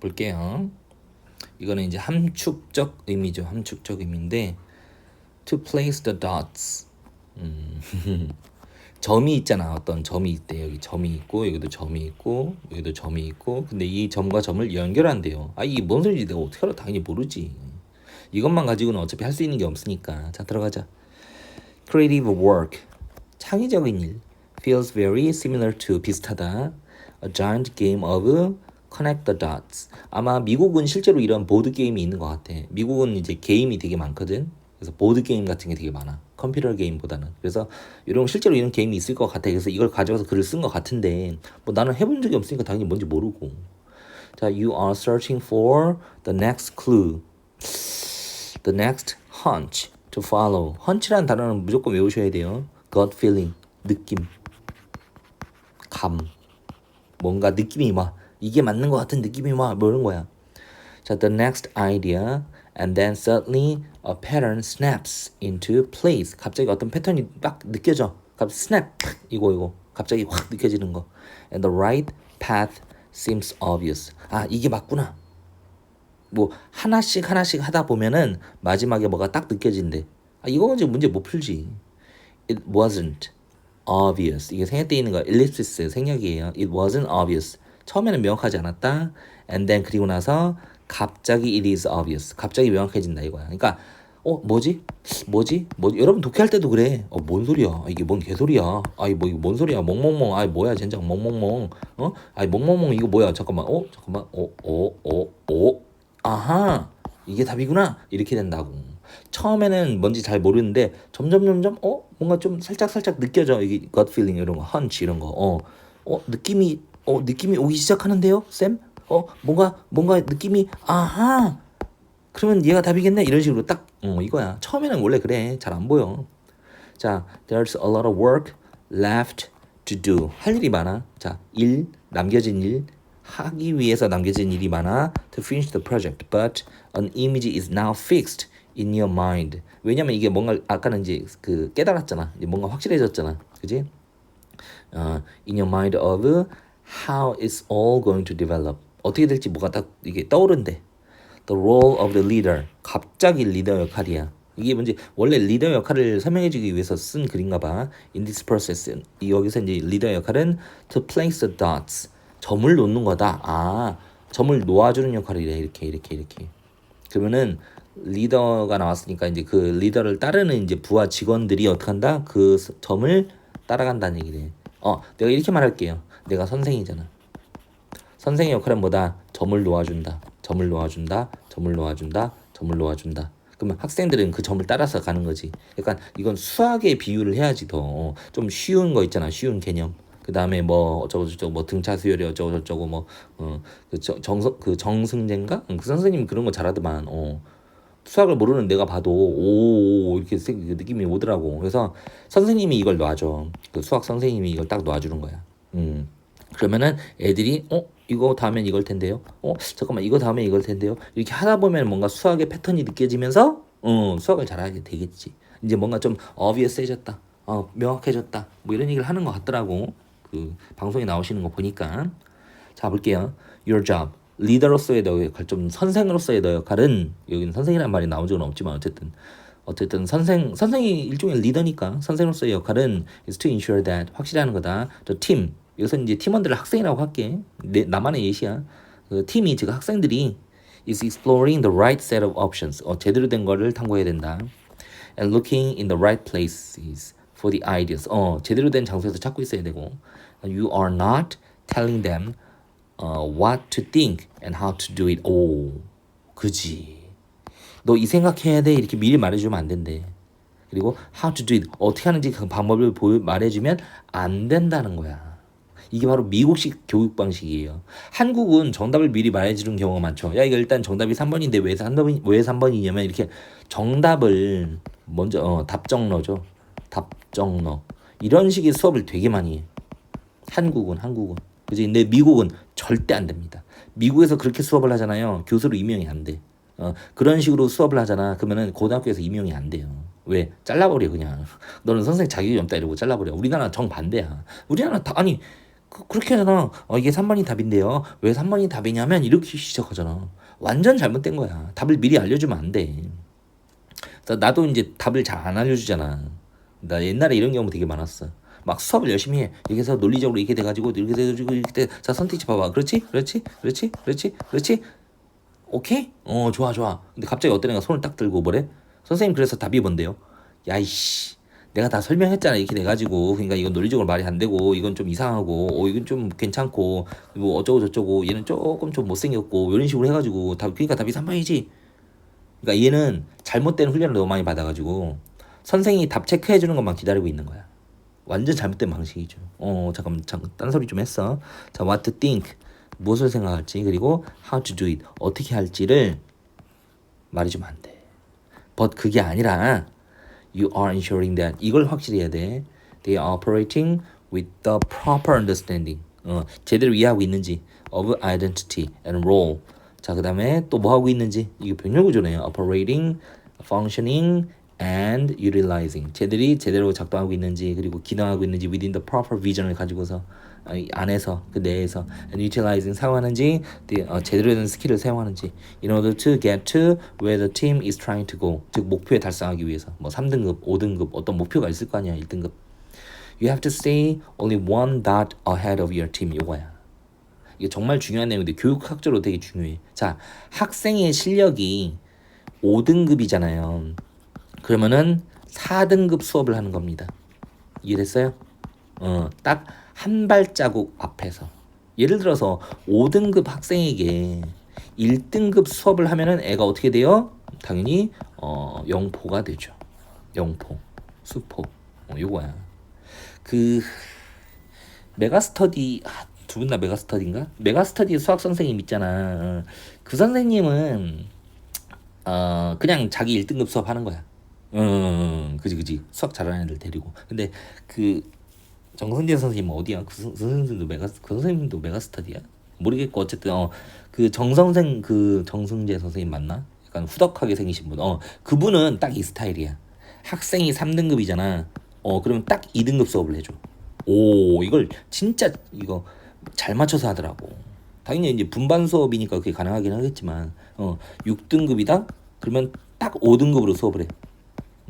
볼게요. 이거는 이제 함축적 의미죠. 함축적 의미인데 to place the dots. 음. 점이 있잖아. 어떤 점이 있대. 여기 점이 있고 여기도 점이 있고 여기도 점이 있고 근데 이 점과 점을 연결한대요. 아 이게 뭔 소리지? 내가 어떻게 알아? 당연히 모르지. 이것만 가지고는 어차피 할 수 있는 게 없으니까. 자 들어가자. Creative work. 창의적인 일. Feels very similar to 비슷하다. A giant game of connect the dots. 아마 미국은 실제로 이런 보드 게임이 있는 것 같아. 미국은 이제 게임이 되게 많거든. 그래서 보드 게임 같은 게 되게 많아. 컴퓨터 게임보다는. 그래서 이런 실제로 이런 게임이 있을 것 같아. 그래서 이걸 가져와서 글을 쓴 것 같은데 뭐 나는 해본 적이 없으니까 당연히 뭔지 모르고. 자, you are searching for the next clue. The next hunch to follow. hunch라는 단어는 무조건 외우셔야 돼요. gut feeling. 느낌. 감. 뭔가 느낌이 막 이게 맞는 것 같은 느낌이 막뭐 이런 거야. 자, the next idea and then suddenly a pattern snaps into place. 갑자기 어떤 패턴이 딱 느껴져. 갑자기 snap 이거 이거 갑자기 확 느껴지는 거. And the right path seems obvious. 아 이게 맞구나. 뭐 하나씩 하나씩 하다 보면은 마지막에 뭐가 딱 느껴진대. 아 이거 이제 문제 못 풀지. It wasn't obvious. 이게 생략돼 있는 거 ellipsis 생략이에요. It wasn't obvious. 처음에는 명확하지 않았다. And then 그리고 나서 갑자기 it is obvious. 갑자기 명확해진다 이거야. 그러니까 어 뭐지? 뭐지? 뭐 여러분 독해할 때도 그래. 어 뭔 소리야? 아, 이게 뭔 개소리야? 아이 뭐 이거 뭔 소리야? 멍멍멍. 아이 뭐야 젠장 멍멍멍. 어? 아이 멍멍멍 이거 뭐야? 잠깐만. 어? 잠깐만. 어? 어? 어? 어? 아하. 이게 답이구나. 이렇게 된다고. 처음에는 뭔지 잘 모르는데 점점 점점 어 뭔가 좀 살짝 살짝 느껴져 이게 gut feeling 이런 거 hunch 이런 거 어어 어, 느낌이 어 느낌이 오기 시작하는데요 쌤? 어 뭔가 뭔가 느낌이 아하! 그러면 얘가 답이겠네? 이런 식으로 딱 어, 이거야. 처음에는 원래 그래. 잘 안 보여. 자 there's a lot of work left to do. 할 일이 많아. 자 일 남겨진 일. 하기 위해서 남겨진 일이 많아. To finish the project. But an image is now fixed in your mind. 왜냐면 이게 뭔가 아까는 이제 그 깨달았잖아. 이제 뭔가 확실해졌잖아. 그지? 어, in your mind of how it's all going to develop? 어떻게 될지 뭐가 딱 이게 떠오른대. The role of the leader. 갑자기 리더 역할이야. 이게 뭔지 원래 리더 역할을 설명해주기 위해서 쓴 글인가 봐. In this process 이 여기서 이제 리더 역할은 to place the dots. 점을 놓는 거다. 아 점을 놓아주는 역할이래. 이렇게 이렇게 이렇게. 그러면은 리더가 나왔으니까 이제 그 리더를 따르는 이제 부하 직원들이 어떻게 한다? 그 점을 따라간다는 얘기래 어 내가 이렇게 말할게요 내가 선생이잖아 선생의 역할은 뭐다? 점을 놓아준다. 점을 놓아준다. 점을 놓아준다. 점을 놓아준다. 그러면 학생들은 그 점을 따라서 가는 거지. 약간 이건 수학의 비유를 해야지 더 좀 쉬운 거 있잖아. 쉬운 개념. 그 다음에 뭐 어쩌고 저쩌고 뭐 등차 수열이 어쩌고 저쩌고 뭐어그 정성 그 정승재인가 그 선생님 그런 거 잘하더만 어 수학을 모르는 내가 봐도 오, 오 이렇게 느낌이 오더라고 그래서 선생님이 이걸 놔줘 그 수학 선생님이 이걸 딱 놔주는 거야 음 그러면은 애들이 어 이거 다음엔 이걸 텐데요. 어 잠깐만 이거 다음에 이걸 텐데요. 이렇게 하다 보면 뭔가 수학의 패턴이 느껴지면서 어 수학을 잘하게 되겠지. 이제 뭔가 좀 obvious좀 어 명확해졌다. 뭐 이런 얘기를 하는 것 같더라고. 그 방송에 나오시는 거 보니까 자 볼게요. Your job 리더로서의 너 역할 좀 선생으로서의 너 역할은 여기는 선생이라는 말이 나온 적은 없지만 어쨌든 어쨌든 선생 선생이 일종의 리더니까 선생으로서의 역할은 is to ensure that 확실하는 거다. The team 여기서 이제 팀원들을 학생이라고 할게. 내, 나만의 예시야. 그 팀이 즉 학생들이 is exploring the right set of options. 어, 제대로 된 거를 탐구해야 된다. And looking in the right places for the ideas. 어, 제대로 된 장소에서 찾고 있어야 되고. You are not telling them uh, what to think and how to do it. 오, 그지. 너 이 생각해야 돼 이렇게 미리 말해주면 안 된대. 그리고 how to do it 어떻게 하는지 그 방법을 보여 말해주면 안 된다는 거야. 이게 바로 미국식 교육 방식이에요. 한국은 정답을 미리 말해주는 경우가 많죠. 야, 이거 일단 정답이 3번인데 왜 3번이, 왜 3번이냐면 이렇게 정답을 먼저, 어, 답정너죠. 답정너. 이런 식의 수업을 되게 많이 해. 한국은, 한국은. 그지? 근데 미국은 절대 안 됩니다. 미국에서 그렇게 수업을 하잖아요. 교수로 임명이 안 돼. 어, 그런 식으로 수업을 하잖아. 그러면은 고등학교에서 임명이 안 돼요. 왜? 잘라버려, 그냥. 너는 선생님 자격이 없다 이러고 잘라버려. 우리나라 정반대야. 우리나라 다, 아니, 그, 그렇게 하잖아. 어, 이게 3번이 답인데요. 왜 3번이 답이냐면 이렇게 시작하잖아. 완전 잘못된 거야. 답을 미리 알려주면 안 돼. 나도 이제 답을 잘 안 알려주잖아. 나 옛날에 이런 경우 되게 많았어. 막 수업을 열심히 해. 여기서 논리적으로 이렇게 돼가지고 이렇게 돼가지고 이렇게 돼. 자 선택지 봐봐. 그렇지? 그렇지? 그렇지? 그렇지? 그렇지? 오케이? 어 좋아 좋아. 근데 갑자기 어떤 애가 손을 딱 들고 뭐래? 선생님 그래서 답이 뭔데요? 야이씨. 내가 다 설명했잖아 이렇게 돼가지고. 그러니까 이건 논리적으로 말이 안 되고 이건 좀 이상하고 어 이건 좀 괜찮고 뭐 어쩌고 저쩌고 얘는 조금 좀 못생겼고 이런 식으로 해가지고 답 그러니까 답이 3번이지. 그러니까 얘는 잘못된 훈련을 너무 많이 받아가지고 선생님이 답 체크해 주는 것만 기다리고 있는 거야. 완전 잘못된 방식이죠. 어 잠깐만 잠깐 딴 소리 좀 했어. 자 what to think. 무엇을 생각할지 그리고 how to do it. 어떻게 할지를 말해주면 안돼. But 그게 아니라 you are ensuring that 이걸 확실히 해야 돼. They are operating with the proper understanding. 어, 제대로 이해하고 있는지 of identity and role. 자, 그다음에 또 뭐 하고 있는지 이게 병렬 구조네요. operating, functioning and utilizing. 제들이 제대로 작동하고 있는지 그리고 기능하고 있는지 within the proper vision을 가지고서 어, 이 안에서 그 내에서 and utilizing 사용하는지 어, 제대로 된 스킬을 사용하는지 in order to get to where the team is trying to go 즉 목표에 달성하기 위해서 뭐 3등급 5등급 어떤 목표가 있을 거 아니야 1등급 you have to stay only one dot ahead of your team 이거야 이게 정말 중요한 내용인데 교육학적으로 되게 중요해 자 학생의 실력이 5등급이잖아요 그러면은 4등급 수업을 하는 겁니다 이해됐어요? 어, 딱 한 발자국 앞에서. 예를 들어서 5등급 학생에게 1등급 수업을 하면은 애가 어떻게 돼요? 당연히 어, 영포가 되죠. 영포, 수포. 어, 요거야. 그 메가스터디 아, 두 분 다 메가스터디인가? 메가스터디 수학 선생님 있잖아. 그 선생님은 어 그냥 자기 1등급 수업 하는 거야. 음, 그지 그지 수학 잘하는 애들 데리고. 근데 그 정선재 선생님 어디야? 그, 선- 그 선생님도 메가 그 선생님도 메가스터디야? 모르겠고 어쨌든 어그 정선생 그 정승재 선생님 맞나? 약간 후덕하게 생기신 분. 어 그분은 딱 이 스타일이야. 학생이 3등급이잖아. 어 그러면 딱 2등급 수업을 해줘. 오 이걸 진짜 이거 잘 맞춰서 하더라고. 당연히 이제 분반 수업이니까 그게 가능하긴 하겠지만 어 6등급이다? 그러면 딱 5등급으로 수업을 해.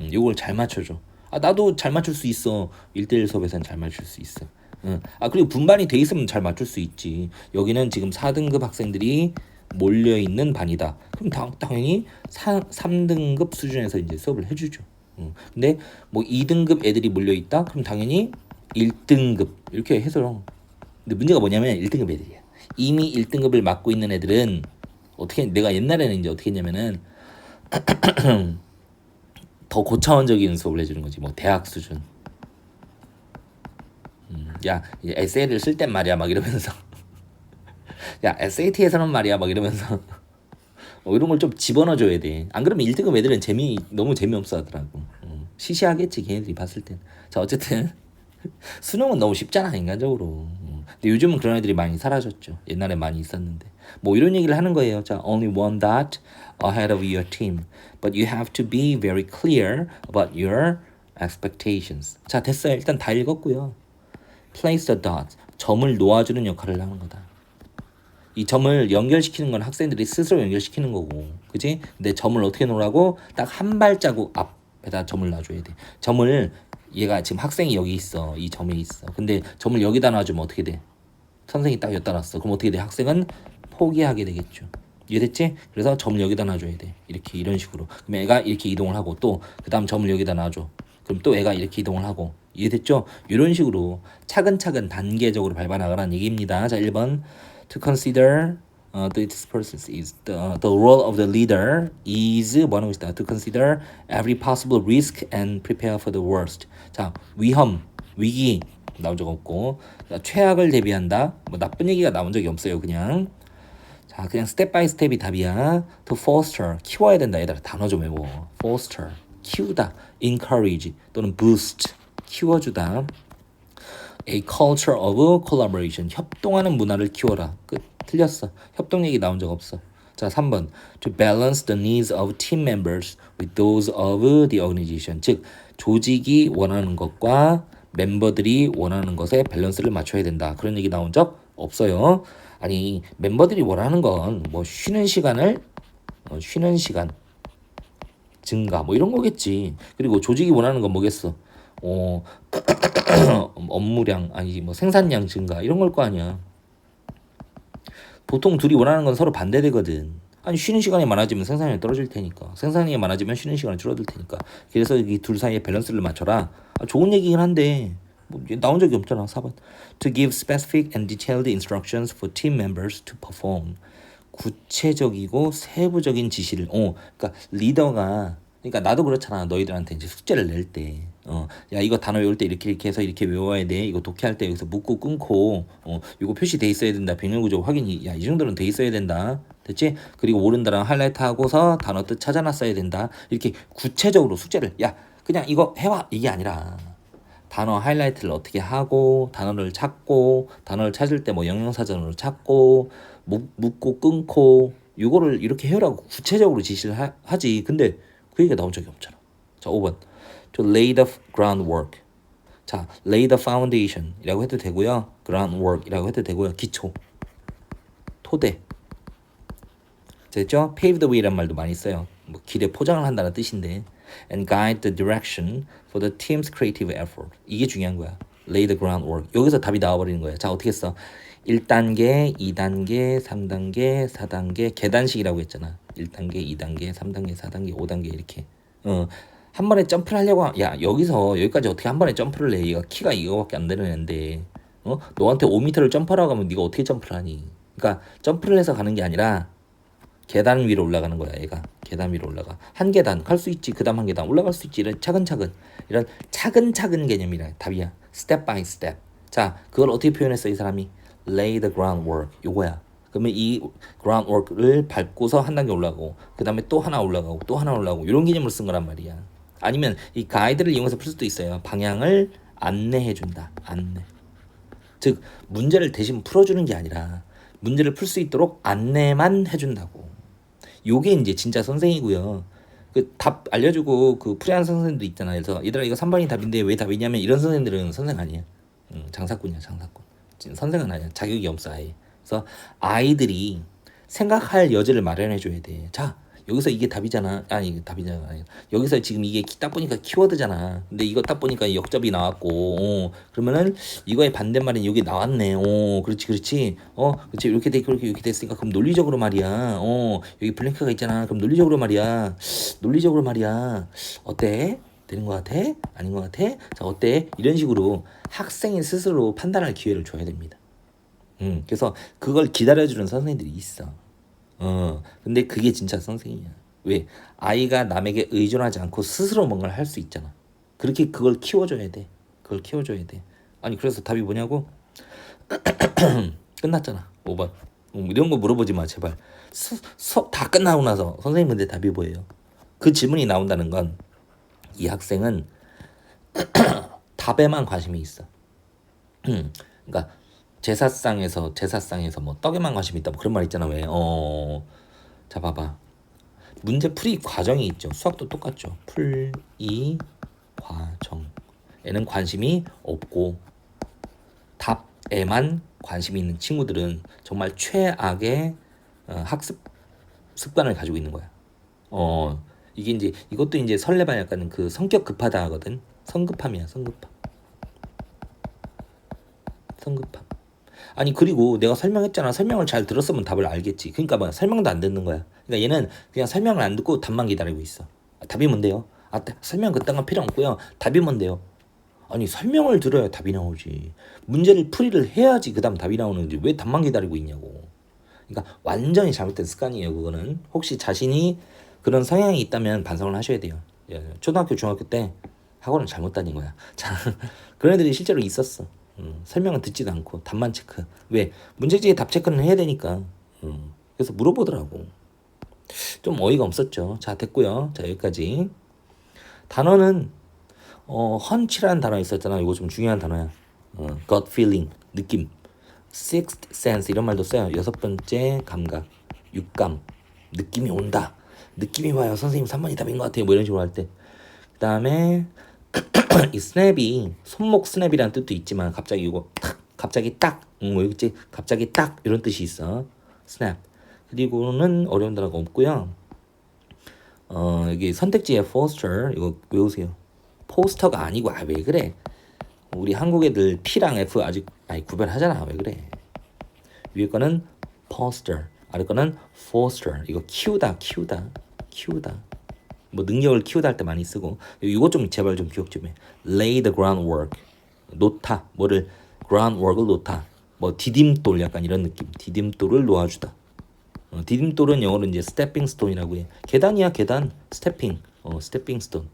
음, 요걸 잘 맞춰줘. 아 나도 잘 맞출 수 있어. 1대1 수업에서는 잘 맞출 수 있어. 응. 아 그리고 분반이 돼 있으면 잘 맞출 수 있지. 여기는 지금 4등급 학생들이 몰려 있는 반이다. 그럼 당, 당연히 4, 3등급 수준에서 이제 수업을 해 주죠. 응. 근데 뭐 2등급 애들이 몰려 있다. 그럼 당연히 1등급 이렇게 해서. 근데 문제가 뭐냐면 1등급 애들이야. 이미 1등급을 맡고 있는 애들은 어떻게 내가 옛날에는 이제 어떻게 했냐면은 더 고차원적인 수업을 해주는 거지. 뭐 대학 수준. 음, 야 에세이를 쓸 땐 말이야 막 이러면서. 야 SAT에서는 말이야 막 이러면서. 뭐 이런 걸 좀 집어넣어줘야 돼안 그러면 1등급 애들은 재미 너무 재미없어 하더라고. 음, 시시하겠지 걔네들이 봤을 땐자 어쨌든. 수능은 너무 쉽잖아 인간적으로. 음, 근데 요즘은 그런 애들이 많이 사라졌죠. 옛날에 많이 있었는데. 뭐 이런 얘기를 하는 거예요. 자 only one dot ahead of your team. But you have to be very clear about your expectations. 자 됐어요. 일단 다 읽었고요. Place the dots. 점을 놓아주는 역할을 하는 거다. 이 점을 연결시키는 건 학생들이 스스로 연결시키는 거고. 그지 근데 점을 어떻게 놓으라고? 딱 한 발자국 앞에다 점을 놔줘야 돼. 점을 얘가 지금 학생이 여기 있어. 이 점에 있어. 근데 점을 여기다 놔주면 어떻게 돼? 선생이 딱 여기다 놨어. 그럼 어떻게 돼? 학생은 포기하게 되겠죠. 이해됐지? 그래서 점을 여기다 놔줘야 돼. 이렇게 이런 식으로. 그럼 애가 이렇게 이동을 하고 또 그 다음 점을 여기다 놔줘. 그럼 또 애가 이렇게 이동을 하고. 이해됐죠? 이런 식으로 차근차근 단계적으로 밟아 나가라는 얘기입니다. 자 1번. To consider uh, this person is the, the role of the leader is 뭐하는 것이다 to consider every possible risk and prepare for the worst 자 위험 위기 나온 적 없고 자, 최악을 대비한다 뭐 나쁜 얘기가 나온 적이 없어요 그냥 자 그냥 스텝 바이 스텝이 답이야 to foster 키워야 된다 얘들아 단어 좀 외워 foster 키우다 encourage 또는 boost 키워주다 A culture of collaboration. 협동하는 문화를 키워라. 끝. 틀렸어. 협동 얘기 나온 적 없어. 자, 3번. To balance the needs of team members with those of the organization. 즉, 조직이 원하는 것과 멤버들이 원하는 것에 밸런스를 맞춰야 된다. 그런 얘기 나온 적 없어요. 아니 멤버들이 원하는 건 뭐 쉬는 시간을 어, 쉬는 시간 증가 뭐 이런 거겠지. 그리고 조직이 원하는 건 뭐겠어? 어 업무량 아니 뭐 생산량 증가 이런 걸 거 아니야. 보통 둘이 원하는 건 서로 반대되거든. 아니 쉬는 시간이 많아지면 생산량이 떨어질 테니까. 생산량이 많아지면 쉬는 시간이 줄어들 테니까. 그래서 이 둘 사이에 밸런스를 맞춰라. 아, 좋은 얘기긴 한데. 뭐 나온 적이 없잖아 4번. To give specific and detailed instructions for team members to perform. 구체적이고 세부적인 지시를. 어 그러니까 리더가 그러니까 나도 그렇잖아. 너희들한테 이제 숙제를 낼 때. 어, 야 이거 단어 외울 때 이렇게 이렇게 해서 이렇게 외워야 돼. 이거 독해할 때 여기서 묶고 끊고 어 이거 표시돼 있어야 된다. 병렬 구조 확인이 야 이 정도는 돼 있어야 된다. 됐지? 그리고 모른다랑 하이라이트 하고서 단어 뜻 찾아놨어야 된다. 이렇게 구체적으로 숙제를 야 그냥 이거 해와. 이게 아니라 단어 하이라이트를 어떻게 하고 단어를 찾고 단어를 찾을 때 뭐 영영사전으로 찾고 묶, 묶고 끊고 요거를 이렇게 해오라고 구체적으로 지시를 하, 하지. 근데 그 얘기가 나온 적이 없잖아 자 5번 to lay the groundwork 자 lay the foundation 이라고 해도 되고요 groundwork 이라고 해도 되고요 기초 토대 됐죠? pave the way란 말도 많이 써요. 뭐 길에 포장을 한다는 뜻인데 and guide the direction for the team's creative effort. 이게 중요한 거야. lay the groundwork. 여기서 답이 나와버리는 거야. 자 어떻게 써? 1단계, 2단계, 3단계, 4단계 계단식이라고 했잖아. 1단계, 2단계, 3단계, 4단계, 5단계 이렇게. 어. 한 번에 점프를 하려고 하- 야 여기서 여기까지 어떻게 한 번에 점프를 해? 얘가 키가 이거밖에 안 되는 애인데. 어? 너한테 5m를 점프하라고 하면 네가 어떻게 점프를 하니? 그러니까 점프를 해서 가는 게 아니라 계단 위로 올라가는 거야 얘가. 계단 위로 올라가. 한 계단 갈 수 있지. 그 다음 한 계단. 올라갈 수 있지. 이런 차근차근. 이런 차근차근 개념이라 답이야. Step by step. 자 그걸 어떻게 표현했어 이 사람이? Lay the groundwork. 요거야 그러면 이 groundwork를 밟고서 한 단계 올라가고 그 다음에 또 하나 올라가고 또 하나 올라가고 이런 개념으로 쓴 거란 말이야 아니면 이 가이드를 이용해서 풀 수도 있어요 방향을 안내해 준다 안내 즉 문제를 대신 풀어주는 게 아니라 문제를 풀 수 있도록 안내만 해준다고. 요게 이제 진짜 선생이고요. 그 답 알려주고 그 풀이하는 선생님도 있잖아. 그래서 얘들아 이거 3번이 답인데 왜 답이냐면 이런 선생님들은 선생 아니야. 음, 장사꾼이야 장사꾼. 진- 선생은 아니야. 자격이 없어 아예. 그래서 아이들이 생각할 여지를 마련해 줘야 돼. 자 여기서 이게 답이잖아. 아니 이게 답이잖아. 여기서 지금 이게 키- 딱 보니까 키워드잖아. 근데 이거 딱 보니까 역접이 나왔고, 어, 그러면은 이거의 반대말은 여기 나왔네. 어, 그렇지, 그렇지. 어, 그렇지. 이렇게 돼, 그렇게 이렇게 됐으니까 그럼 논리적으로 말이야. 어, 여기 블랭크가 있잖아. 그럼 논리적으로 말이야. 논리적으로 말이야. 어때? 되는 것 같아? 아닌 것 같아? 자, 어때? 이런 식으로 학생이 스스로 판단할 기회를 줘야 됩니다. 음, 그래서 그걸 기다려주는 선생님들이 있어. 어, 근데 그게 진짜 선생이야. 왜? 아이가 남에게 의존하지 않고 스스로 뭔가를 할 수 있잖아. 그렇게 그걸 키워줘야 돼. 그걸 키워줘야 돼. 아니, 그래서 답이 뭐냐고? 끝났잖아. 5번. 음, 이런 거 물어보지 마, 제발. 수, 수업 다 끝나고 나서 선생님 근데 답이 뭐예요? 그 질문이 나온다는 건 이 학생은 답에만 관심이 있어. 그러니까 제사상에서 제사상에서 뭐 떡에만 관심이 있다 뭐 그런 말 있잖아 왜? 어, 자 봐봐. 문제 풀이 과정이 있죠. 수학도 똑같죠. 풀이 과정 에는 관심이 없고 답에만 관심이 있는 친구들은 정말 최악의 어, 학습 습관을 가지고 있는 거야. 어 이게 이제 이것도 이제 설레발 약간 그 성격 급하다 하거든. 성급함이야 성급함. 성급함. 아니 그리고 내가 설명했잖아. 설명을 잘 들었으면 답을 알겠지. 그러니까 뭐 설명도 안 듣는 거야. 그러니까 얘는 그냥 설명을 안 듣고 답만 기다리고 있어. 아, 답이 뭔데요? 아 설명 그딴 건 필요 없고요. 답이 뭔데요? 아니 설명을 들어야 답이 나오지. 문제를 풀이를 해야지 그다음 답이 나오는지 왜 답만 기다리고 있냐고. 그러니까 완전히 잘못된 습관이에요. 그거는 혹시 자신이 그런 성향이 있다면 반성을 하셔야 돼요. 예, 초등학교 중학교 때 학원을 잘못 다닌 거야. 자 그런 애들이 실제로 있었어. 음, 설명은 듣지도 않고 답만 체크. 왜 문제지에 답 체크는 해야 되니까. 음, 그래서 물어보더라고. 좀 어이가 없었죠. 자 됐고요. 자 여기까지. 단어는 어 헌치라는 단어 있었잖아. 이거 좀 중요한 단어야. 어, gut feeling 느낌. sixth sense 이런 말도 써요. 여섯 번째 감각, 육감, 느낌이 온다. 느낌이 와요. 선생님 3번이 답인 것 같아요. 뭐 이런 식으로 할 때. 그 다음에 이 스냅이 손목 스냅이라는 뜻도 있지만 갑자기 이거 탁 갑자기 딱 음, 뭐 있지? 갑자기 딱 이런 뜻이 있어. 스냅 그리고는 어려운 단어가 없고요. 어 여기 선택지에 포스터 이거 외우세요. 포스터가 아니고 아 왜 그래? 우리 한국 애들 P랑 F 아직 아니 구별하잖아. 왜 그래? 위에 거는 poster 아래 거는 foster. 이거 키우다 키우다 키우다 뭐 능력을 키우다 할 때 많이 쓰고. 이거 좀 제발 좀 기억 좀 해. lay the groundwork. 놓다. 뭐를 groundwork을 놓다. 뭐 디딤돌 약간 이런 느낌. 디딤돌을 놓아주다. 어, 디딤돌은 영어로 이제 stepping stone이라고 해. 계단이야 계단. stepping. 어 stepping stone.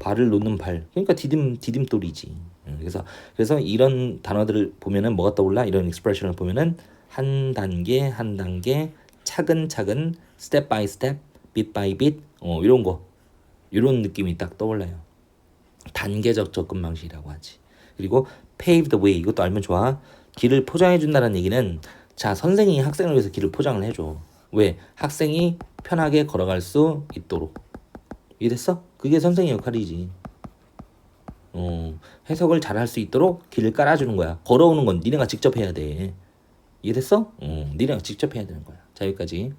발을 놓는 발. 그러니까 디딤 디딤돌이지. 음, 그래서 그래서 이런 단어들을 보면은 뭐가 떠올라? 이런 익스프레션을 보면은 한 단계 한 단계 차근차근 스텝 바이 스텝 bit by bit 어 이런 거 이런 느낌이 딱 떠올라요 단계적 접근 방식이라고 하지 그리고 pave the way 이것도 알면 좋아 길을 포장해 준다는 얘기는 자 선생이 학생을 위해서 길을 포장을 해줘 왜 학생이 편하게 걸어갈 수 있도록 이해됐어? 그게 선생의 역할이지. 어, 해석을 잘 할 수 있도록 길을 깔아주는 거야. 걸어오는 건 니네가 직접 해야 돼. 이해됐어? 어, 니네가 직접 해야 되는 거야. 자, 여기까지.